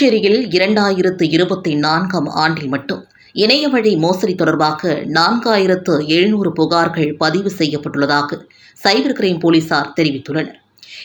புதுச்சேரியில் இரண்டாயிரத்து இருபத்தி நான்காம் ஆண்டில் மட்டும் இணைய வழி மோசடி தொடர்பாக நான்காயிரத்து எழுநூறு புகார்கள் பதிவு செய்யப்பட்டுள்ளதாக சைபர் கிரைம் போலீசார் தெரிவித்துள்ளனர்.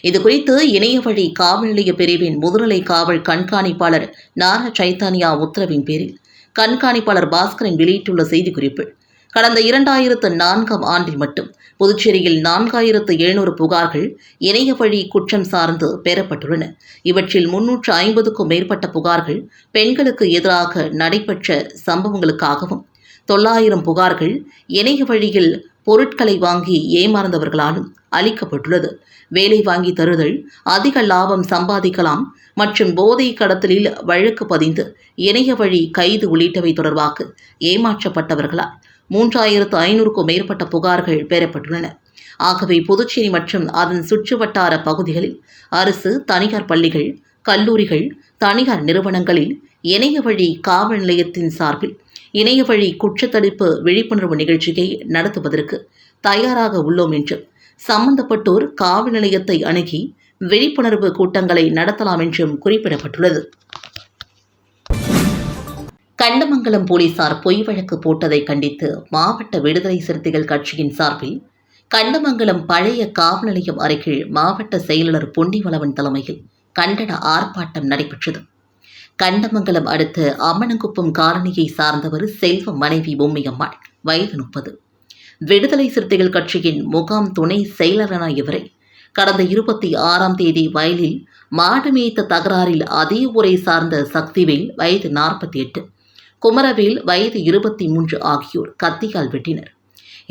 இதுகுறித்து இணைய வழி காவல் நிலைய பிரிவின் முதுநிலை காவல் கண்காணிப்பாளர் நாரா சைத்தானியா உத்தரவின் பேரில் கண்காணிப்பாளர் பாஸ்கரன் வெளியிட்டுள்ள செய்திக்குறிப்பில் கடந்த இரண்டாயிரத்து நான்காம் ஆண்டில் மட்டும் புதுச்சேரியில் நான்காயிரத்து எழுநூறு புகார்கள் இணைய வழி குற்றம் சார்ந்து பெறப்பட்டுள்ளன. இவற்றில் முன்னூற்று ஐம்பதுக்கும் மேற்பட்ட புகார்கள் பெண்களுக்கு எதிராக நடைபெற்ற சம்பவங்களுக்காகவும் தொள்ளாயிரம் புகார்கள் இணைய வழியில் பொருட்களை வாங்கி ஏமாறந்தவர்களாலும் அளிக்கப்பட்டுள்ளது வேலை வாங்கி தருதல் அதிக லாபம் சம்பாதிக்கலாம் மற்றும் போதை கடத்தலில் வழக்கு பதிந்து இணைய வழி கைது உள்ளிட்டவை தொடர்பாக ஏமாற்றப்பட்டவர்களால் மூன்றாயிரத்து ஐநூறுக்கும் மேற்பட்ட புகார்கள் பெறப்பட்டுள்ளன. ஆகவே புதுச்சேரி மற்றும் அதன் சுற்றுவட்டார பகுதிகளில் அரசு தனியார் பள்ளிகள் கல்லூரிகள் தனியார் நிறுவனங்களில் இணைய வழி காவல் நிலையத்தின் சார்பில் இணைய வழி குற்றத்தடுப்பு விழிப்புணர்வு நிகழ்ச்சியை நடத்துவதற்கு தயாராக உள்ளோம் என்று சம்பந்தப்பட்டோர் காவல் நிலையத்தை அணுகி விழிப்புணர்வு கூட்டங்களை நடத்தலாம் என்றும் குறிப்பிடப்பட்டுள்ளது. கண்டமங்கலம் போலீசார் பொய் வழக்கு போட்டதை கண்டித்து மாவட்ட விடுதலை சிறுத்தைகள் கட்சியின் சார்பில் கண்டமங்கலம் பழைய காவல் நிலையம் அருகில் மாவட்ட செயலாளர் பொன்னிவளவன் தலைமையில் கண்டன ஆர்ப்பாட்டம் நடைபெற்றது. கண்டமங்கலம் அடுத்த அம்மனங்குப்பம் காலனியை சார்ந்தவர் செல்வ மனைவி பொம்மையம்மாள் வயது முப்பது. விடுதலை சிறுத்தைகள் கட்சியின் முகாம் துணை செயலரான இவரை கடந்த இருபத்தி ஆறாம் தேதி வயலில் மாடு மேய்த்த தகராறில் அதே ஊரை சார்ந்த சக்திவேல் வயது நாற்பத்தி எட்டு. குமரவேல் வயது இருபத்தி மூன்று ஆகியோர் கத்தியால் வெட்டினர்.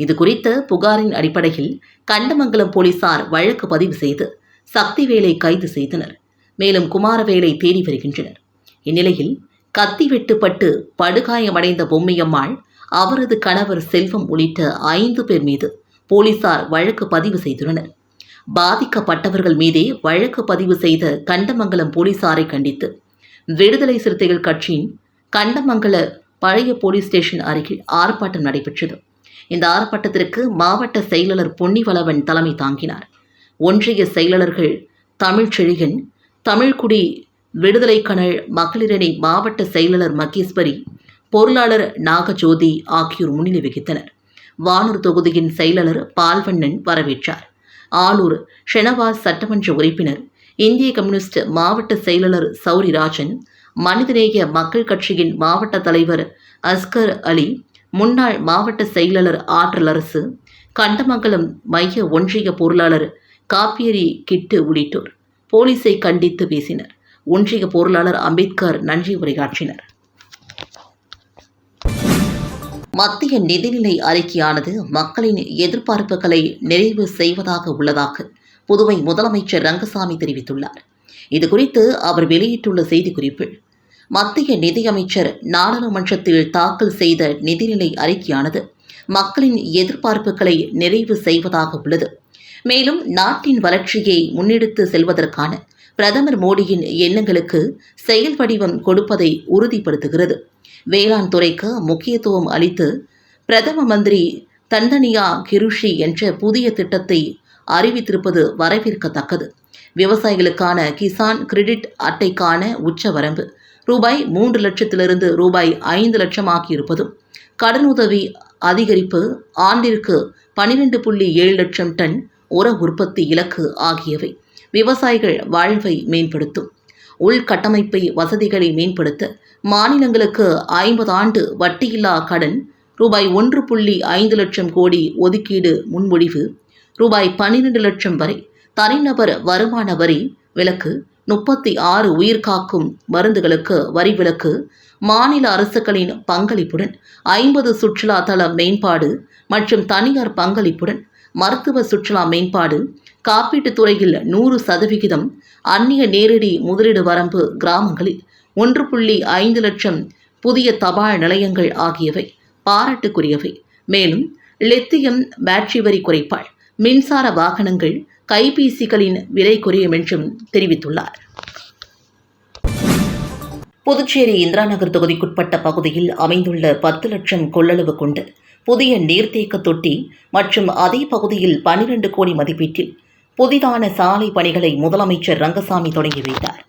இது குறித்த புகாரின் அடிப்படையில் கண்டமங்கலம் போலீசார் வழக்கு பதிவு செய்து சக்திவேலை கைது செய்தனர். மேலும் குமாரவேலை தேடி வருகின்றனர். இந்நிலையில் கத்தி வெட்டுப்பட்டு படுகாயமடைந்த பொம்மையம்மாள் அவரது கணவர் செல்வம் உள்ளிட்ட ஐந்து பேர் மீது போலீசார் வழக்கு பதிவு செய்துள்ளனர். பாதிக்கப்பட்டவர்கள் மீதே வழக்கு பதிவு செய்த கண்டமங்கலம் போலீசாரை கண்டித்து விடுதலை சிறுத்தைகள் கட்சியின் கண்டமங்கல பழைய போலீஸ் ஸ்டேஷன் அருகில் ஆர்ப்பாட்டம் நடைபெற்றது. இந்த ஆர்ப்பாட்டத்திற்கு மாவட்ட செயலாளர் பொன்னிவளவன் தலைமை தாங்கினார். ஒன்றிய செயலாளர்கள் தமிழ்ச்செழியன் தமிழ்குடி விடுதலைக்கனல் மகளிரணி மாவட்ட செயலாளர் மகேஸ்வரி பொருளாளர் நாகஜோதி ஆகியோர் முன்னிலை வகித்தனர். வானூர் தொகுதியின் செயலாளர் பால்வண்ணன் வரவேற்றார். ஆலூர் ஷெனவாஸ் சட்டமன்ற உறுப்பினர் இந்திய கம்யூனிஸ்ட் மாவட்ட செயலாளர் சௌரிராஜன் மனிதநேய மக்கள் கட்சியின் மாவட்ட தலைவர் அஸ்கர் அலி முன்னாள் மாவட்ட செயலாளர் ஆற்றல் அரசு கண்டமங்கலம் மைய ஒன்றிய பொருளாளர் காப்பியரி கிட்டு உள்ளிட்டோர் போலீஸை கண்டித்து பேசினர். ஒன்றிய பொருளாளர் அம்பேத்கர் நன்றி உரையாற்றினர். மத்திய நிதிநிலை அறிக்கையானது மக்களின் எதிர்பார்ப்புகளை நிறைவு செய்வதாக உள்ளதாக புதுவை முதலமைச்சர் ரங்கசாமி தெரிவித்துள்ளார். இதுகுறித்து அவர் வெளியிட்டுள்ள செய்திக்குறிப்பில் மத்திய நிதியமைச்சர் நாடாளுமன்றத்தில் தாக்கல் செய்த நிதிநிலை அறிக்கையானது மக்களின் எதிர்பார்ப்புகளை நிறைவு செய்வதாக உள்ளது. மேலும் நாட்டின் வளர்ச்சியை முன்னெடுத்து செல்வதற்கான பிரதமர் மோடியின் எண்ணங்களுக்கு செயல் வடிவம் கொடுப்பதை உறுதிப்படுத்துகிறது. வேளாண் துறைக்கு முக்கியத்துவம் அளித்து பிரதம மந்திரி தண்டனியா கிருஷி என்ற புதிய திட்டத்தை அறிவித்திருப்பது வரவேற்கத்தக்கது. விவசாயிகளுக்கான கிசான் கிரெடிட் அட்டைக்கான உச்சவரம்பு ரூபாய் மூன்று லட்சத்திலிருந்து ரூபாய் ஐந்து லட்சமாக்கியிருப்பதும் கடனுதவி அதிகரிப்பு ஆண்டிற்கு பனிரெண்டு புள்ளி ஏழு லட்சம் டன் உர உற்பத்தி இலக்கு ஆகியவை விவசாயிகள் வாழ்வை மேம்படுத்தும். உள்கட்டமைப்பை வசதிகளை மேம்படுத்த மாநிலங்களுக்கு ஐம்பது ஆண்டு வட்டியில்லா கடன் ரூபாய் ஒன்று புள்ளி ஐந்து லட்சம் கோடி ஒதுக்கீடு முன்மொழிவு ரூபாய் பன்னிரண்டு லட்சம் வரை தனிநபர் வருமான வரி விலக்கு முப்பத்தி ஆறு உயிர்காக்கும் மருந்துகளுக்கு வரி விலக்கு மாநில அரசுகளின் பங்களிப்புடன் ஐம்பது சுற்றுலா தள மேம்பாடு மற்றும் தனியார் பங்களிப்புடன் மருத்துவ சுற்றுலா மேம்பாடு காப்பீட்டுத் துறையில் நூறு சதவிகிதம் அந்நிய நேரடி முதலீடு வரம்பு கிராமங்களில் ஒன்று புள்ளி ஐந்து லட்சம் புதிய தபால் நிலையங்கள் ஆகியவை பாராட்டுக்குரியவை. மேலும் லித்தியம் பேட்டரி வரி குறைப்பால் மின்சார வாகனங்கள் கைபேசிகளின் விலை குறையும் என்றும் தெரிவித்துள்ளார். புதுச்சேரி இந்திரா நகர் தொகுதிக்குட்பட்ட பகுதியில் அமைந்துள்ள பத்து லட்சம் கொள்ளளவு கொண்ட புதிய நீர்த்தேக்க தொட்டி மற்றும் அதே பகுதியில் பனிரெண்டு கோடி மதிப்பீட்டில் புதிதான சாலை பணிகளை முதலமைச்சர் ரங்கசாமி தொடங்கி வைத்தார்.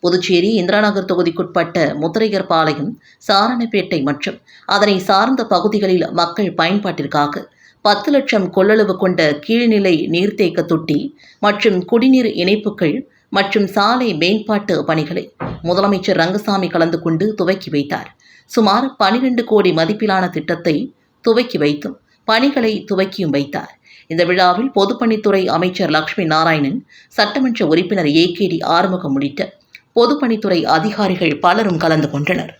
புதுச்சேரி இந்திராநகர் தொகுதிக்குட்பட்ட முத்திரையர்பாளையம் சாரணப்பேட்டை மற்றும் அதனை சார்ந்த பகுதிகளில் மக்கள் பயன்பாட்டிற்காக பத்து லட்சம் கொள்ளளவு கொண்ட கீழ்நிலை நீர்த்தேக்க தொட்டி மற்றும் குடிநீர் இணைப்புகள் மற்றும் சாலை மேம்பாட்டு பணிகளை முதலமைச்சர் ரங்கசாமி கலந்து கொண்டு துவக்கி வைத்தார். சுமார் பனிரெண்டு கோடி மதிப்பிலான திட்டத்தை துவக்கி வைத்தும் பணிகளை துவக்கியும் வைத்தார். இந்த விழாவில் பொதுப்பணித்துறை அமைச்சர் லக்ஷ்மி நாராயணன் சட்டமன்ற உறுப்பினர் ஏ கே டி ஆறுமுகம் உள்ளிட்ட பொதுப்பணித்துறை அதிகாரிகள் பலரும் கலந்து கொண்டனர்.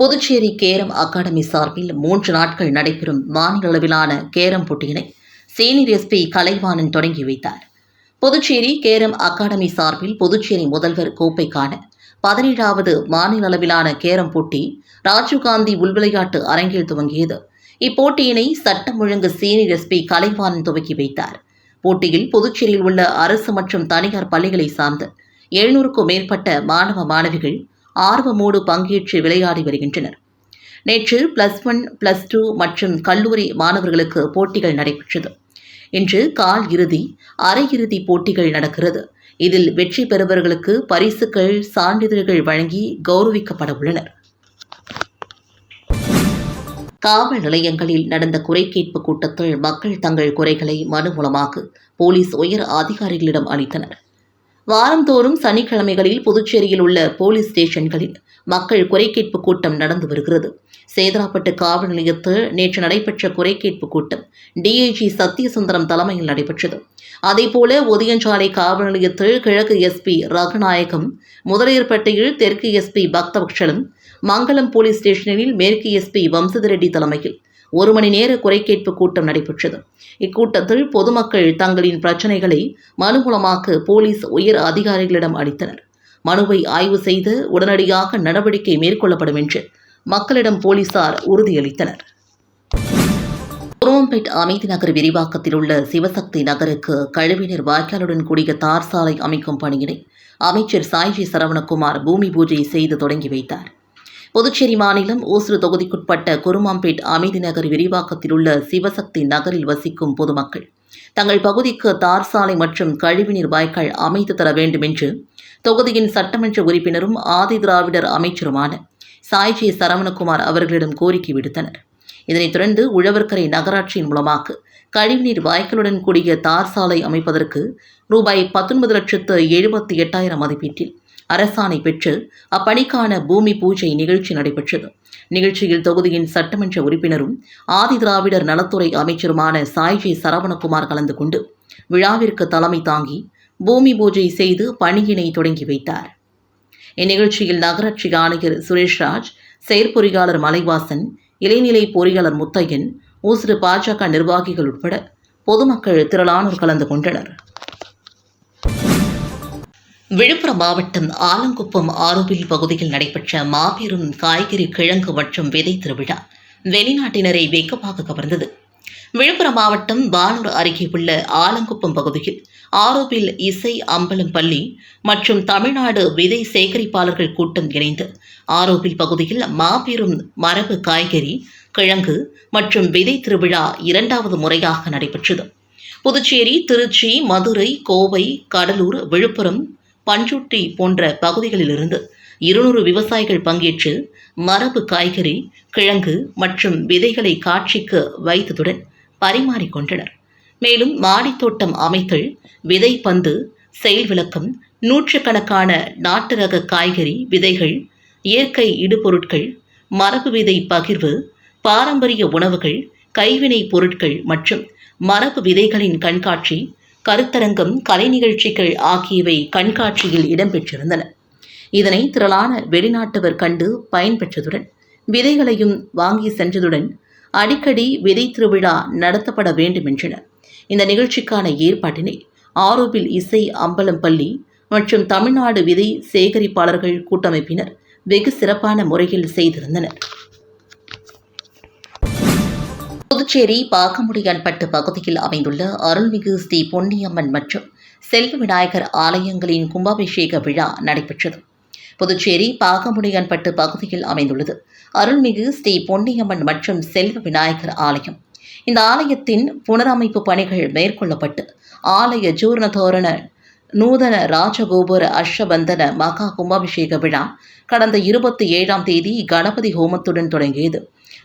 புதுச்சேரி கேரம் அகாடமி சார்பில் மூன்று நாட்கள் நடைபெறும் மாநில அளவிலான கேரம் போட்டியினை சீனியர் எஸ்பி கலைவாணன் தொடங்கி வைத்தார். புதுச்சேரி கேரம் அகாடமி சார்பில் புதுச்சேரி முதல்வர் கோப்பைக்கான பதினேழாவது மாநில அளவிலான கேரம் போட்டி ராஜீவ்காந்தி உள்விளையாட்டு அரங்கில் துவங்கியது. இப்போட்டியினை சட்டம் ஒழுங்கு சீனியர் எஸ்பி கலைவாணன் துவக்கி வைத்தார். போட்டியில் புதுச்சேரியில் உள்ள அரசு மற்றும் தனியார் பள்ளிகளை சார்ந்த எழுநூறுக்கும் மேற்பட்ட மாணவ மாணவிகள் ஆர்வமோடு பங்கேற்று விளையாடி வருகின்றனர். நேற்று பிளஸ் ஒன் பிளஸ் டூ மற்றும் கல்லூரி மாணவர்களுக்கு போட்டிகள் நடைபெற்றது. இன்று கால் இறுதி அரையிறுதி போட்டிகள் நடக்கிறது. இதில் வெற்றி பெறுபவர்களுக்கு பரிசுகள் சான்றிதழ்கள் வழங்கி கௌரவிக்கப்பட உள்ளனர். காவல் நிலையங்களில் நடந்த குறை கேட்பு கூட்டத்தில் மக்கள் தங்கள் குறைகளை மனு மூலமாக போலீஸ் உயர் அதிகாரிகளிடம் அளித்தனர். வாரந்தோறும் சனிக்கிழமைகளில் புதுச்சேரியில் உள்ள போலீஸ் ஸ்டேஷன்களில் மக்கள் குறை கேட்பு கூட்டம் நடந்து வருகிறது. சேதராப்பட்டு காவல் நிலையத்தில் நேற்று நடைபெற்ற குறை கேட்பு கூட்டம் டிஐஜி சத்யசுந்தரம் தலைமையில் நடைபெற்றது. அதேபோல ஒதியஞ்சாலை காவல் நிலையத்தில் கிழக்கு எஸ்பி ரகுநாயகம் முதலியர்பேட்டையில் தெற்கு எஸ்பி பக்தபக்ஷலும் மங்களம் போலீஸ் ஸ்டேஷனில் மேற்கு எஸ்பி வம்சதரெட்டி தலைமையில் ஒரு மணி நேர குறைகேட்பு கூட்டம் நடைபெற்றது. இக்கூட்டத்தில் பொதுமக்கள் தங்களின் பிரச்சினைகளை மனு மூலமாக போலீஸ் உயர் அதிகாரிகளிடம் அளித்தனர். மனுவை ஆய்வு செய்து உடனடியாக நடவடிக்கை மேற்கொள்ளப்படும் என்று மக்களிடம் போலீசார் உறுதியளித்தனர். குருவம்பேட் அமைதி நகர் விரிவாக்கத்தில் உள்ள சிவசக்தி நகருக்கு கழிவுநீர் வாய்க்காலுடன் கூடிய தார் சாலை அமைக்கும் பணியினை அமைச்சர் சாய்ஜி சரவணகுமார் பூமி பூஜை செய்து தொடங்கி வைத்தார். புதுச்சேரி மாநிலம் ஓசூர் தொகுதிக்குட்பட்ட குருமாம்பேட் அமைதி நகர் விரிவாக்கத்தில் உள்ள சிவசக்தி நகரில் வசிக்கும் பொதுமக்கள். தங்கள் பகுதிக்கு தார் சாலை மற்றும் கழிவுநீர் வாய்க்கால் அமைத்து தர வேண்டும் என்று தொகுதியின் சட்டமன்ற உறுப்பினரும் ஆதி திராவிடர் அமைச்சருமான சாய்ஜி சரவணகுமார் அவர்களிடம் கோரிக்கை விடுத்தனர். இதனைத் தொடர்ந்து உழவர்கரை நகராட்சியின் மூலமாக கழிவுநீர் வாய்க்காலுடன் கூடிய தார் சாலை அமைப்பதற்கு ரூபாய் பத்தொன்பது லட்சத்து எழுபத்தி எட்டாயிரம் மதிப்பீட்டில் அரசாணை பெற்று அப்பணிக்கான பூமி பூஜை நிகழ்ச்சி நடைபெற்றது. நிகழ்ச்சியில் தொகுதியின் சட்டமன்ற உறுப்பினரும் ஆதி திராவிடர் நலத்துறை அமைச்சருமான சாய்ஜி சரவணகுமார் கலந்து கொண்டு விழாவிற்கு தலைமை தாங்கி பூமி பூஜை செய்து பணியினை தொடங்கி வைத்தார். இந்நிகழ்ச்சியில் நகராட்சி ஆணையர் சுரேஷ்ராஜ் செயற்பொறியாளர் மலைவாசன் இளைநிலை பொறியாளர் முத்தையன் ஊசுறு பாஜக நிர்வாகிகள் உட்பட பொதுமக்கள் திரளானோர் கலந்து கொண்டனர். விழுப்புரம் மாவட்டம் ஆலங்குப்பம் ஆரோவில் பகுதியில் நடைபெற்ற மாபெரும் காய்கறி கிழங்கு மற்றும் விதை திருவிழா வெளிநாட்டினரை வெக்கமாக கவர்ந்தது. விழுப்புரம் மாவட்டம் வானூர் அருகே உள்ள ஆலங்குப்பம் பகுதியில் ஆரோவில் இசை அம்பலம் பள்ளி மற்றும் தமிழ்நாடு விதை சேகரிப்பாளர்கள் கூட்டம் இணைந்து ஆரோவில் பகுதியில் மாபெரும் மரபு காய்கறி கிழங்கு மற்றும் விதை திருவிழா இரண்டாவது முறையாக நடைபெற்றது. புதுச்சேரி திருச்சி மதுரை கோவை கடலூர் விழுப்புரம் பஞ்சுட்டி போன்ற பகுதிகளிலிருந்து இருநூறு விவசாயிகள் பங்கேற்று மரபு காய்கறி கிழங்கு மற்றும் விதைகளை காட்சிக்கு வைத்ததுடன் பரிமாறிக்கொண்டனர் மேலும் மாடித்தோட்டம் அமைத்தல் விதை பந்து செயல் விளக்கம் நூற்றுக்கணக்கான நாட்டு ரக காய்கறி விதைகள் இயற்கை இடுபொருட்கள் மரபு விதை பகிர்வு பாரம்பரிய உணவுகள் கைவினை பொருட்கள் மற்றும் மரபு விதைகளின் கண்காட்சி கருத்தரங்கம் கலை நிகழ்ச்சிகள் ஆகியவை கண்காட்சியில் இடம்பெற்றிருந்தன. இதனை திரளான வெளிநாட்டவர் கண்டு பயன்பெற்றதுடன் விதைகளையும் வாங்கி சென்றதுடன் அடிக்கடி விதை திருவிழா நடத்தப்பட வேண்டும் என்றனர் இந்த நிகழ்ச்சிக்கான ஏற்பாட்டினை ஆரோவில் இசை அம்பலம் பள்ளி மற்றும் தமிழ்நாடு விதை சேகரிப்பாளர்கள் கூட்டமைப்பினர் வெகு சிறப்பான முறையில் செய்திருந்தனர். புதுச்சேரி பாக்கமுடியன்பட்டு பகுதியில் அமைந்துள்ள அருள்மிகு ஸ்ரீ பொன்னியம்மன் மற்றும் செல்வ விநாயகர் ஆலயங்களின் கும்பாபிஷேக விழா நடைபெற்றது. புதுச்சேரி பாக்கமுடியன்பட்டு பகுதியில் அமைந்துள்ளது அருள்மிகு ஸ்ரீ பொன்னியம்மன் மற்றும் செல்வ விநாயகர் ஆலயம். இந்த ஆலயத்தின் புனரமைப்பு பணிகள் மேற்கொள்ளப்பட்டு ஆலய ஜூர்ணதோரண நூதன ராஜகோபுர அஷ்டபந்தன மகா கும்பாபிஷேக விழா கடந்த இருபத்தி ஏழாம் தேதி கணபதி ஹோமத்துடன் தொடங்கியது.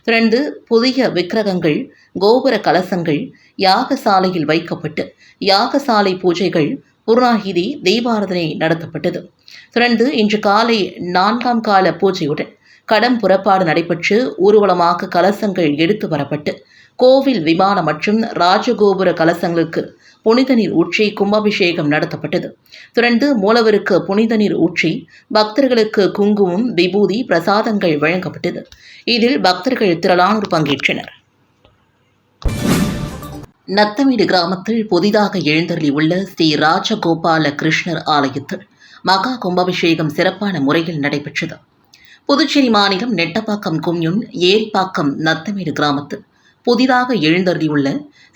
தொடர்ந்து புதிய விக்கிரகங்கள் கோபுர கலசங்கள் யாகசாலையில் வைக்கப்பட்டு யாகசாலை பூஜைகள் புருணாகிதி தெய்வாரதனை நடத்தப்பட்டது. தொடர்ந்து இன்று காலை நான்காம் கால பூஜையுடன் கடம் புறப்பாடு நடைபெற்று ஊர்வலமாக கலசங்கள் எடுத்து வரப்பட்டு கோவில் விமானம் மற்றும் ராஜகோபுர கலசங்களுக்கு புனித நீர் ஊற்றி கும்பாபிஷேகம் நடத்தப்பட்டது. தொடர்ந்து மூலவருக்கு புனித நீர் ஊற்றி பக்தர்களுக்கு குங்குமம் விபூதி பிரசாதங்கள் வழங்கப்பட்டது. இதில் பக்தர்கள் திரளானோர் பங்கேற்றனர். நத்தமேடு கிராமத்தில் புதிதாக எழுந்தருளியுள்ள ஸ்ரீ ராஜகோபால கிருஷ்ணர் ஆலயத்தில் மகா கும்பாபிஷேகம் சிறப்பான முறையில் நடைபெற்றது. புதுச்சேரி மாநிலம் நெட்டப்பாக்கம் கும்யூன் ஏரிப்பாக்கம் நத்தமேடு கிராமத்தில் புதிதாக எழுந்தருளியுள்ள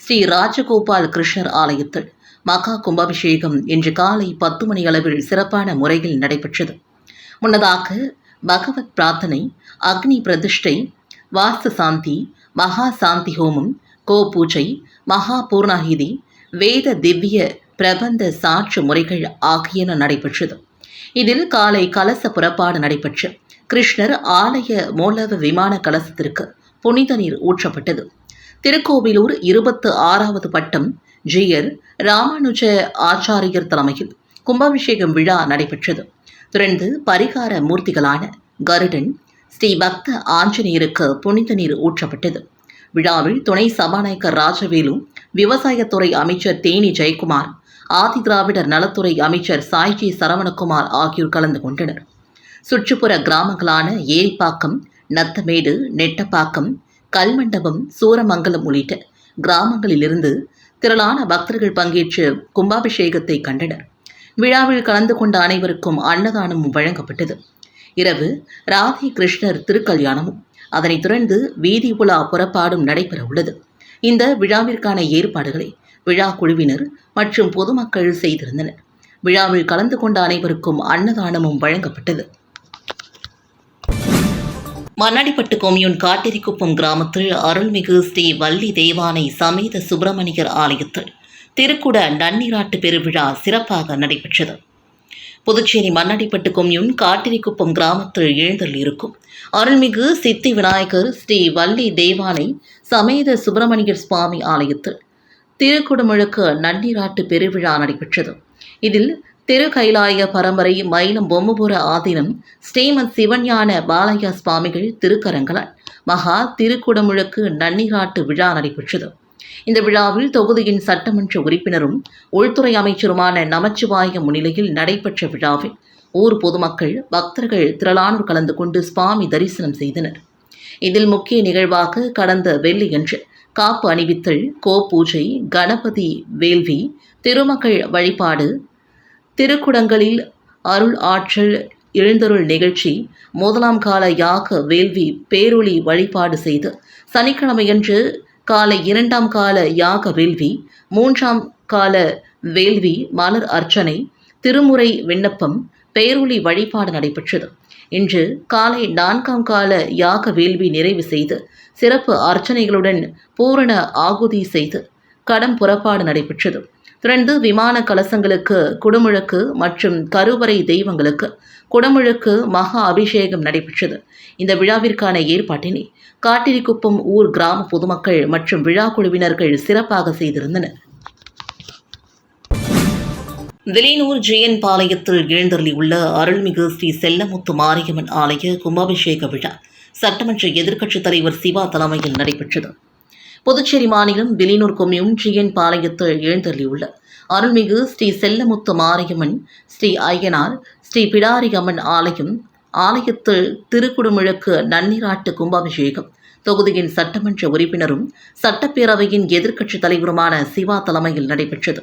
ஸ்ரீ ராஜகோபால் கிருஷ்ணர் ஆலயத்தில் மகா கும்பாபிஷேகம் இன்று காலை பத்து மணி அளவில் சிறப்பான முறையில் நடைபெற்றது. முன்னதாக பகவத் பிரார்த்தனை அக்னி பிரதிஷ்டை வாஸ்து சாந்தி மகா சாந்தி ஹோமம் கோ பூஜை மகா பூர்ணாகிதி வேத திவ்ய பிரபந்த சாற்று முறைகள் ஆகியன நடைபெற்றது. இதில் காலை கலச புறப்பாடு நடைபெற்று கிருஷ்ணர் ஆலய மூலவ விமான கலசத்திற்கு புனித நீர் ஊற்றப்பட்டது. திருக்கோவிலூர் இருபத்து ஆறாவது பட்டம் ஜியர் ராமானுஜ ஆச்சாரியர் தலைமையில் கும்பாபிஷேகம் விழா நடைபெற்றது. தொடர்ந்து பரிகார மூர்த்திகளான கருடன் ஸ்ரீ பக்த ஆஞ்சநேயருக்கு புனித நீர் ஊற்றப்பட்டது. விழாவில் துணை சபாநாயகர் ராஜவேலு விவசாயத்துறை அமைச்சர் தேனி ஜெயக்குமார் ஆதி திராவிடர் நலத்துறை அமைச்சர் சாய்ஜி சரவணகுமார் ஆகியோர் கலந்து கொண்டனர். சுற்றுப்புற கிராமங்களான ஏரிப்பாக்கம் நத்தமேடு நெட்டப்பாக்கம் கல்மண்டபம் சூரமங்கலம் உள்ளிட்ட கிராமங்களிலிருந்து திரளான பக்தர்கள் பங்கேற்று கும்பாபிஷேகத்தை கண்டனர். விழாவில் கலந்து கொண்ட அனைவருக்கும் அன்னதானமும் வழங்கப்பட்டது. இரவு ராதி கிருஷ்ணர் திருக்கல்யாணமும் அதனைத் தொடர்ந்து வீதி உலா புறப்பாடும் நடைபெற உள்ளது. இந்த விழாவிற்கான ஏற்பாடுகளை விழா குழுவினர் மற்றும் பொதுமக்கள் செய்திருந்தனர். விழாவில் கலந்து கொண்ட அனைவருக்கும் அன்னதானமும் வழங்கப்பட்டது. மண்ணாடிப்பட்டு கொம்யூன் காட்டிரிக்குப்பம் கிராமத்தில் அருள்மிகு ஸ்ரீ வள்ளி தேவானை சமேத சுப்பிரமணியர் ஆலயத்தில் திருக்குட நன்னீராட்டு பெருவிழா சிறப்பாக நடைபெற்றது. புதுச்சேரி மண்ணடிப்பட்டு கொம்யூன் காட்டிரிக்குப்பம் கிராமத்தில் எழுந்தள்ளிருக்கும் அருள்மிகு சித்தி விநாயகர் ஸ்ரீ வள்ளி தேவானை சமேத சுப்பிரமணியர் சுவாமி ஆலயத்தில் திருக்குடமுழுக்கு நன்னீராட்டு பெருவிழா நடைபெற்றது. இதில் திரு கைலாய பரம்பரை மயிலம் பொம்முபுர ஆதீனம் ஸ்ரீமத் சிவஞான பாலையா சுவாமிகள் திருக்கரங்களால் மகா திருக்குடமுழுக்கு நன்னீராட்டு விழா நடைபெற்றது. இந்த விழாவில் தொகுதியின் சட்டமன்ற உறுப்பினரும் உள்துறை அமைச்சருமான நமச்சிவாய முன்னிலையில் நடைபெற்ற விழாவில் ஊர் பொதுமக்கள் பக்தர்கள் திரளானோர் கலந்து கொண்டு சுவாமி தரிசனம் செய்தனர். இதில் முக்கிய நிகழ்வாக கடந்த வெள்ளியன்று காப்பு அணிவித்தல் கோ பூஜை கணபதி வேள்வி திருமகள் வழிபாடு திருக்குடங்களில் அருள் ஆற்றல் எழுந்தருள் நிகழ்ச்சி முதலாம் கால யாக வேள்வி பேரொளி வழிபாடு செய்து சனிக்கிழமையன்று காலை இரண்டாம் கால யாக வேள்வி மூன்றாம் கால வேள்வி மலர் அர்ச்சனை திருமுறை விண்ணப்பம் பேரொளி வழிபாடு நடைபெற்றது. இன்று காலை நான்காம் கால யாக வேள்வி நிறைவு செய்து சிறப்பு அர்ச்சனைகளுடன் பூரண ஆகுதி செய்து கடம் புறப்பாடு நடைபெற்றது. தொடர்ந்து விமான கலசங்களுக்கு குடமுழுக்கு மற்றும் கருவறை தெய்வங்களுக்கு குடமுழுக்கு மகா அபிஷேகம் நடைபெற்றது. இந்த விழாவிற்கான ஏற்பாட்டினை காட்டிரிக்குப்பம் ஊர் கிராம பொதுமக்கள் மற்றும் விழா குழுவினர்கள் சிறப்பாக செய்திருந்தனர். விலையனூர் ஜெயன் பாளையத்தில் எழுந்தருளியுள்ள அருள்மிகு ஸ்ரீ செல்லமுத்து மாரியம்மன் ஆலய கும்பாபிஷேக விழா சட்டமன்ற எதிர்க்கட்சித் தலைவர் சிவா தலைமையில் நடைபெற்றது. புதுச்சேரி மாநிலம் வெளியூர் கொம்யூன் ஜிஎன் பாளையத்தில் எழுந்தள்ளியுள்ள அருள்மிகு ஸ்ரீ செல்லமுத்து மாரியம்மன் ஸ்ரீ ஐயனார் ஸ்ரீ பிடாரி அம்மன் ஆலயம் ஆலயத்தில் திருக்குடுமிழக்கு நன்னீராட்டு கும்பாபிஷேகம் தொகுதியின் சட்டமன்ற உறுப்பினரும் சட்டப்பேரவையின் எதிர்க்கட்சித் தலைவருமான சிவா தலைமையில் நடைபெற்றது.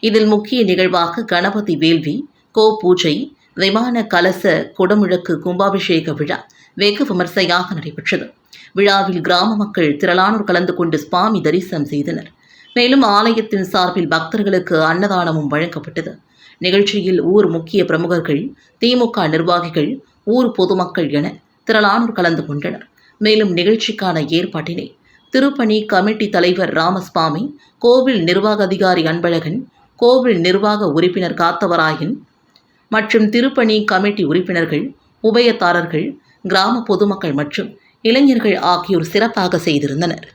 இதில் முக்கிய நிகழ்வாக கணபதி வேள்வி கோ பூஜை விமான கலச குடமுழக்கு கும்பாபிஷேக விழா வெகு விமர்சையாக நடைபெற்றது. விழாவில் கிராம மக்கள் திரளானோர் கலந்து கொண்டு சுவாமி தரிசனம் செய்தனர். மேலும் ஆலயத்தின் சார்பில் பக்தர்களுக்கு அன்னதானமும் வழங்கப்பட்டது. நிகழ்ச்சியில் ஊர் முக்கிய பிரமுகர்கள் திமுக நிர்வாகிகள் ஊர் பொதுமக்கள் என திரளானோர் கலந்து கொண்டனர். மேலும் நிகழ்ச்சிக்கான ஏற்பாட்டினை திருப்பணி கமிட்டி தலைவர் ராமசுவாமி கோவில் நிர்வாக அதிகாரி அன்பழகன் கோவில் நிர்வாக உறுப்பினர் காத்தவராயன் மற்றும் திருப்பணி கமிட்டி உறுப்பினர்கள் உபயதாரர்கள் கிராம பொதுமக்கள் மற்றும் இளைஞர்கள் ஆகியோர் சிறப்பாக செய்திருந்தனர்.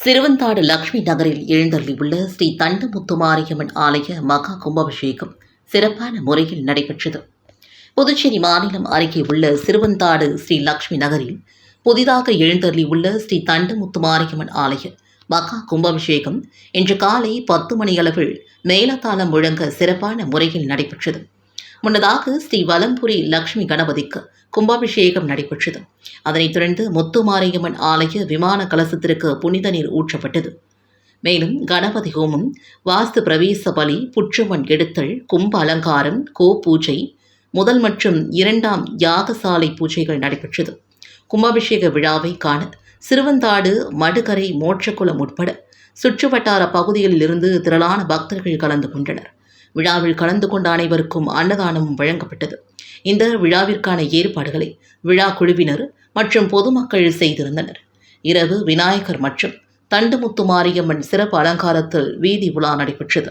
சிறுவந்தாடு லக்ஷ்மி நகரில் எழுந்தருளியுள்ள ஸ்ரீ தண்டமுத்து மாரியம்மன் ஆலய மகா கும்பாபிஷேகம் சிறப்பான முறையில் நடைபெற்றது. புதுச்சேரி மாநிலம் அருகே உள்ள சிறுவந்தாடு ஸ்ரீ லக்ஷ்மி நகரில் புதிதாக எழுந்தருளியுள்ள ஸ்ரீ தண்டமுத்து மாரியம்மன் ஆலய மகா கும்பாபிஷேகம் இன்று காலை பத்து மணியளவில் மேலதாளம் முழங்க சிறப்பான முறையில் நடைபெற்றது. முன்னதாக ஸ்ரீ வலம்புரி லக்ஷ்மி கணபதிக்கு கும்பாபிஷேகம் நடைபெற்றது. அதனைத் தொடர்ந்து முத்துமாரியம்மன் ஆலய விமான கலசத்திற்கு புனித நீர் ஊற்றப்பட்டது. மேலும் கணபதி ஹோமம் வாஸ்து பிரவேச பலி புற்றுமண் எடுத்தல் கும்ப அலங்காரம் கோ பூஜை முதல் மற்றும் இரண்டாம் யாகசாலை பூஜைகள் நடைபெற்றது. கும்பாபிஷேக விழாவை காண சிறுவந்தாடு மடுகரை மோட்சக்குளம் உட்பட சுற்றுவட்டார பகுதிகளிலிருந்து திரளான பக்தர்கள் கலந்து கொண்டனர். விழாவில் கலந்து கொண்ட அனைவருக்கும் அன்னதானமும் வழங்கப்பட்டது. இந்த விழாவிற்கான ஏற்பாடுகளை விழா குழுவினர் மற்றும் பொதுமக்கள் செய்திருந்தனர். இரவு விநாயகர் மற்றும் தண்டுமுத்து மாரியம்மன் சிறப்பு அலங்காரத்தில் வீதி உலா நடைபெற்றது.